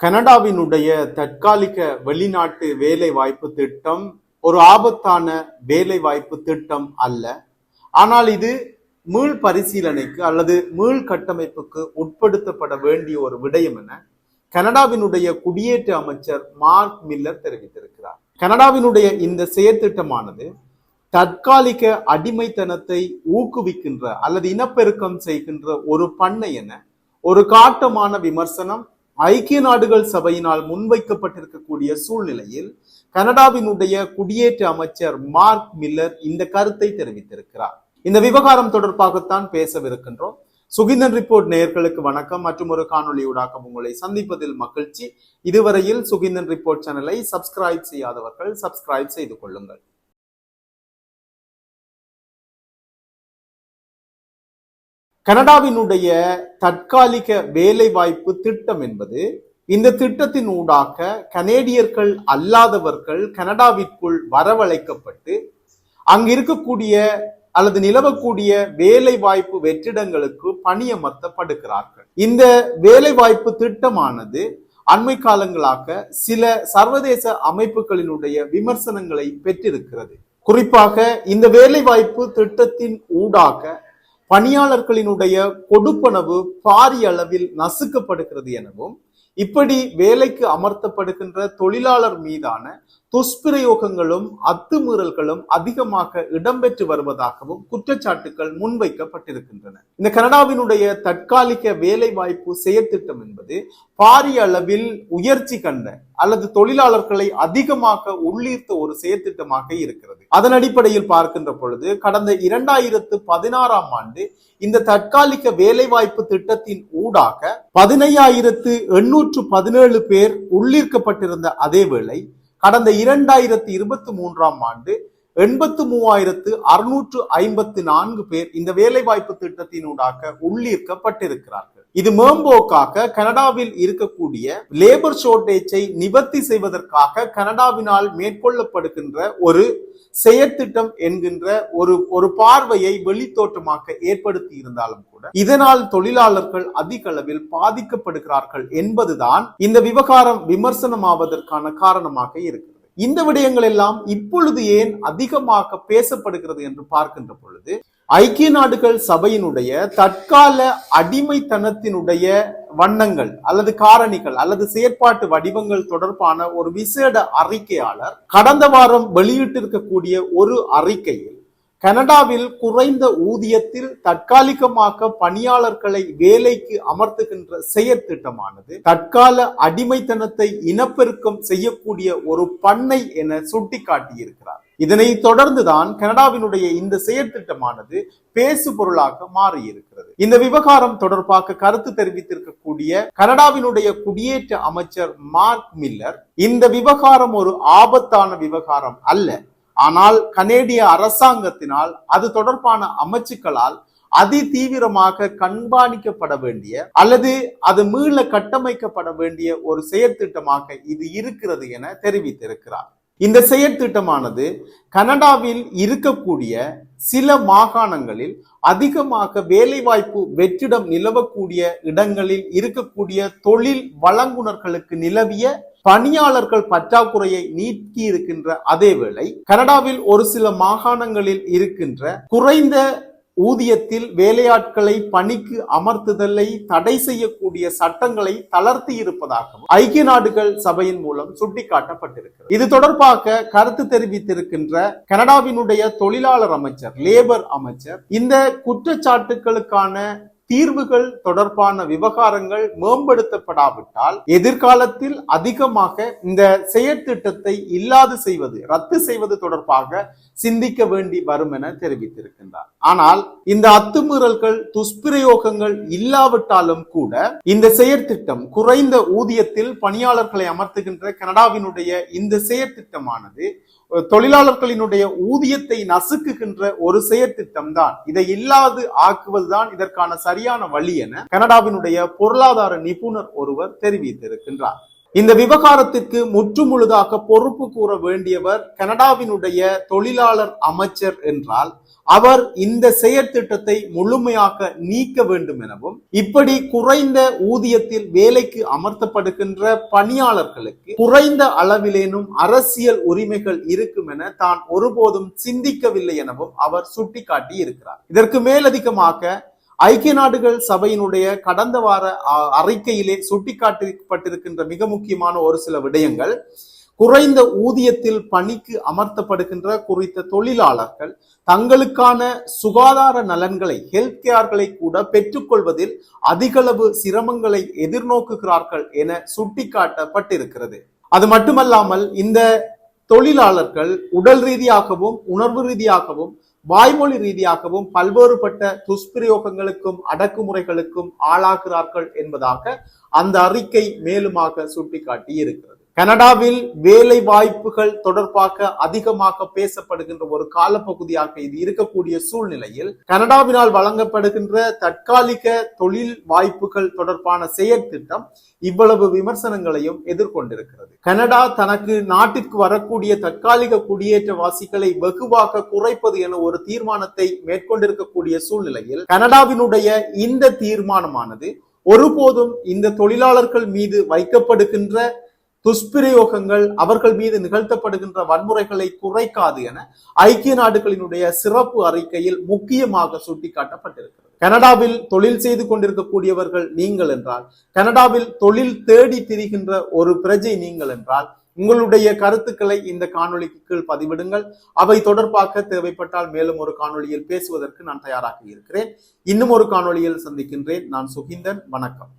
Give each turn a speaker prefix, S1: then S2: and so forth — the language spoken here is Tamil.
S1: கனடாவினுடைய தற்காலிக வெளிநாட்டு வேலை வாய்ப்பு திட்டம் ஒரு ஆபத்தான வேலை வாய்ப்பு திட்டம் அல்ல. ஆனால் இது மீள் பரிசீலனைக்கு அல்லது மீள் கட்டமைப்புக்கு உட்படுத்தப்பட வேண்டிய ஒரு விடயம் என கனடாவினுடைய குடியேற்ற அமைச்சர் மார்க் மில்லர் தெரிவித்திருக்கிறார். கனடாவினுடைய இந்த செயற்திட்டமானது தற்காலிக அடிமைத்தனத்தை ஊக்குவிக்கின்ற அல்லது இனப்பெருக்கம் செய்கின்ற ஒரு பண்ணை என ஒரு காட்டமான விமர்சனம் ஐக்கிய நாடுகள் சபையினால் முன்வைக்கப்பட்டிருக்கக்கூடிய சூழ்நிலையில் கனடாவினுடைய குடியேற்ற அமைச்சர் மார்க் மில்லர் இந்த கருத்தை தெரிவித்திருக்கிறார். இந்த விவகாரம் தொடர்பாகத்தான் பேசவிருக்கின்றோம். சுகிந்தன் ரிப்போர்ட் நேயர்களுக்கு வணக்கம். மற்றும் ஒரு காணொளியூடாக உங்களை சந்திப்பதில் மகிழ்ச்சி. இதுவரையில் சுகிந்தன் ரிப்போர்ட் சேனலை சப்ஸ்கிரைப் செய்யாதவர்கள் சப்ஸ்கிரைப் செய்து கொள்ளுங்கள். கனடாவினுடைய தற்காலிக வேலை வாய்ப்பு திட்டம் என்பது இந்த திட்டத்தின் ஊடாக கனேடியர்கள் அல்லாதவர்கள் கனடாவிற்குள் வரவழைக்கப்பட்டு அங்கு இருக்கக்கூடிய அல்லது நிலவக்கூடிய வேலை வாய்ப்பு வெற்றிடங்களுக்கு பணியமர்த்தப்படுகிறார்கள். இந்த வேலை வாய்ப்பு திட்டமானது அண்மை காலங்களாக சில சர்வதேச அமைப்புகளினுடைய விமர்சனங்களை பெற்றிருக்கிறது. குறிப்பாக இந்த வேலை வாய்ப்பு திட்டத்தின் ஊடாக பணியாளர்களினுடைய கொடுப்பனவு பாரிய அளவில் நசுக்கப்படுகிறது எனவும் இப்படி வேலைக்கு அமர்த்தப்படுகின்ற தொழிலாளர் மீதான துஷ்பிரயோகங்களும் அத்துமீறல்களும் அதிகமாக இடம்பெற்று வருவதாகவும் குற்றச்சாட்டுகள் முன்வைக்கப்பட்டிருக்கின்றன. இந்த கனடாவினுடைய தற்காலிக வேலை வாய்ப்பு செயற்திட்டம் என்பது பாரிய அளவில் உயர்ச்சி கண்ட அல்லது தொழிலாளர்களை அதிகமாக உள்ளீர்த்த ஒரு செயற்திட்டமாக இருக்கிறது. அதன் அடிப்படையில் பார்க்கின்ற பொழுது கடந்த இரண்டாயிரத்து பதினாறாம் ஆண்டு இந்த தற்காலிக வேலைவாய்ப்பு திட்டத்தின் ஊடாக பதினையாயிரத்து எண்ணூற்று பதினேழு பேர் உள்ளீர்க்கப்பட்டிருந்த அதே வேளை கடந்த இரண்டாயிரத்தி இருபத்தி மூன்றாம் ஆண்டு எண்பத்து மூவாயிரத்து அறுநூற்று ஐம்பத்து நான்கு பேர் இந்த வேலைவாய்ப்பு திட்டத்தினூடாக உள்ளீர்க்கப்பட்டிருக்கிறார்கள். இது மேம்போக்காக கனடாவில் இருக்கக்கூடிய லேபர் ஷோர்டேஜை நிவர்த்தி செய்வதற்காக கனடாவினால் மேற்கொள்ளப்படுகின்ற ஒரு செயற்திட்டம் என்கின்ற ஒரு ஒரு பார்வையை வெளித்தோற்றமாக ஏற்படுத்தி இருந்தாலும் கூட இதனால் தொழிலாளர்கள் அதிக அளவில் பாதிக்கப்படுகிறார்கள் என்பதுதான் இந்த விவகாரம் விமர்சனமாவதற்கான காரணமாக இருக்கிறது. இந்த விடயங்கள் எல்லாம் இப்பொழுது ஏன் அதிகமாக பேசப்படுகிறது என்று பார்க்கின்ற பொழுது ஐக்கிய நாடுகள் சபையினுடைய தற்கால அடிமைத்தனத்தினுடைய வண்ணங்கள் அல்லது காரணிகள் அல்லது செயற்பாட்டு வடிவங்கள் தொடர்பான ஒரு விசேட அறிக்கையாளர் கடந்த வாரம் வெளியிட்டிருக்கக்கூடிய ஒரு அறிக்கையில் கனடாவில் குறைந்த ஊதியத்தில் தற்காலிகமாக பணியாளர்களை வேலைக்கு அமர்த்துகின்ற செயற்திட்டமானது தற்கால அடிமைத்தனத்தை இனப்பெருக்கம் செய்யக்கூடிய ஒரு பண்ணை என சுட்டிக்காட்டியிருக்கிறார். இதனை தொடர்ந்துதான் கனடாவினுடைய இந்த செயற்திட்டமானது பேசு பொருளாக மாறியிருக்கிறது. இந்த விவகாரம் தொடர்பாக கருத்து தெரிவித்திருக்கக்கூடிய கனடாவினுடைய குடியேற்ற அமைச்சர் மார்க் மில்லர் இந்த விவகாரம் ஒரு ஆபத்தான விவகாரம் அல்ல. ஆனால் கனேடிய அரசாங்கத்தினால் அது தொடர்பான அமைச்சுக்களால் அதி தீவிரமாக கண்காணிக்கப்பட வேண்டிய அல்லது அது மீள கட்டமைக்கப்பட வேண்டிய ஒரு செயற்திட்டமாக இது இருக்கிறது என தெரிவித்திருக்கிறார். இந்த செயற்திட்டமானது கனடாவில் இருக்கக்கூடிய சில மாகாணங்களில் அதிகமாக வேலைவாய்ப்பு வெற்றிடம் நிலவக்கூடிய இடங்களில் இருக்கக்கூடிய தொழில் வழங்குனர்களுக்கு நிலவிய பணியாளர்கள் பற்றாக்குறையை நீக்கி இருக்கின்ற அதே வேளை கனடாவில் ஒரு சில மாகாணங்களில் இருக்கின்ற குறைந்த ஊதியத்தில் வேலையாட்களை பணிக்கு அமர்த்துதலை தடை செய்யக்கூடிய சட்டங்களை தளர்த்தி இருப்பதாகவும் ஐக்கிய நாடுகள் சபையின் மூலம் சுட்டிக்காட்டப்பட்டிருக்கிறது. இது தொடர்பாக கருத்து தெரிவித்திருக்கின்ற கனடாவினுடைய தொழிலாளர் அமைச்சர் லேபர் அமைச்சர் இந்த குற்றச்சாட்டுகளுக்கான தீர்வுகள் தொடர்பான விவகாரங்கள் மேம்படுத்தப்படாவிட்டால் எதிர்காலத்தில் அதிகமாக இந்த செயற்திட்டத்தை இல்லாது செய்வது ரத்து செய்வது தொடர்பாக சிந்திக்க வேண்டி வரும் என தெரிவித்திருக்கின்றார். ஆனால் இந்த அத்துமீறல்கள் துஷ்பிரயோகங்கள் இல்லாவிட்டாலும் கூட இந்த செயற்திட்டம் குறைந்த ஊதியத்தில் பணியாளர்களை அமர்த்துகின்ற கனடாவினுடைய இந்த செயற்திட்டமானது தொழிலாளர்களினுடைய ஊதியத்தை நசுக்குகின்ற ஒரு செயற்திட்டம் தான் இதை இல்லாது ஆக்குவதுதான் இதற்கான சரியான வழி என கனடாவினுடைய பொருளாதார நிபுணர் ஒருவர் தெரிவித்திருக்கின்றார். இந்த விவகாரத்திற்கு முற்றுமுழுதாக பொறுப்பு கூற வேண்டியவர் கனடாவினுடைய தொழிலாளர் அமைச்சர் என்றால் அவர் இந்த செயற்திட்டத்தை முழுமையாக நீக்க வேண்டும் எனவும் இப்படி குறைந்த ஊதியத்தில் வேலைக்கு அமர்த்தப்படுகின்ற பணியாளர்களுக்கு குறைந்த அளவிலேனும் அரசியல் உரிமைகள் இருக்கும் என தான் ஒருபோதும் சிந்திக்கவில்லை எனவும் அவர் சுட்டிக்காட்டி இருக்கிறார் இதற்கு மேலதிகமாக ஐக்கிய நாடுகள் சபையினுடைய கடந்த வார அறிக்கையிலே சுட்டிக்காட்டப்பட்டிருக்கின்ற மிக முக்கியமான ஒரு சில விடயங்கள் குறைந்த ஊதியத்தில் பணிக்கு அமர்த்தப்படுகின்ற குறித்த தொழிலாளர்கள் தங்களுக்கான சுகாதார நலன்களை ஹெல்த் கேர்களை கூட பெற்றுக்கொள்வதில் அதிகளவு சிரமங்களை எதிர்நோக்குகிறார்கள் என சுட்டிக்காட்டப்பட்டிருக்கிறது. அது மட்டுமல்லாமல் இந்த தொழிலாளர்கள் உடல் ரீதியாகவும் உணர்வு ரீதியாகவும் வாய்மொழி ரீதியாகவும் பல்வேறுபட்ட துஷ்பிரயோகங்களுக்கும் அடக்குமுறைகளுக்கும் ஆளாகிறார்கள் என்பதாக அந்த அறிக்கை மேலுமாக சுட்டிக்காட்டி இருக்கிறது கனடாவில் வேலை வாய்ப்புகள் தொடர்பாக அதிகமாக பேசப்படுகின்ற ஒரு காலப்பகுதியாக இது இருக்கக்கூடிய சூழ்நிலையில் கனடாவினால் வழங்கப்படுகின்ற தற்காலிக தொழில் வாய்ப்புகள் தொடர்பான செயற்திட்டம் இவ்வளவு விமர்சனங்களையும் எதிர்கொண்டிருக்கிறது. கனடா தனக்கு நாட்டிற்கு வரக்கூடிய தற்காலிக குடியேற்றவாசிகளை வெகுவாக குறைப்பது என ஒரு தீர்மானத்தை மேற்கொண்டிருக்கக்கூடிய சூழ்நிலையில் கனடாவினுடைய இந்த தீர்மானமானது ஒருபோதும் இந்த தொழிலாளர்கள் மீது வைக்கப்படுகின்ற துஷ்பிரயோகங்கள் அவர்கள் மீது நிகழ்த்தப்படுகின்ற வன்முறைகளை குறைக்காது என ஐக்கிய நாடுகளினுடைய சிறப்பு அறிக்கையில் முக்கியமாக சுட்டிக்காட்டப்பட்டிருக்கிறது. கனடாவில் தொழில் செய்து கொண்டிருக்கக்கூடியவர்கள் நீங்கள் என்றால் கனடாவில் தொழில் தேடி திரிகின்ற ஒரு பிரஜை நீங்கள் என்றால் உங்களுடைய கருத்துக்களை இந்த காணொளிக்கு கீழ் பதிவிடுங்கள். அவை தொடர்பாக தேவைப்பட்டால் மேலும் ஒரு காணொலியில் பேசுவதற்கு நான் தயாராக இருக்கிறேன். இன்னும் ஒரு காணொலியில் சந்திக்கின்றேன். நான் சுகிந்தன். வணக்கம்.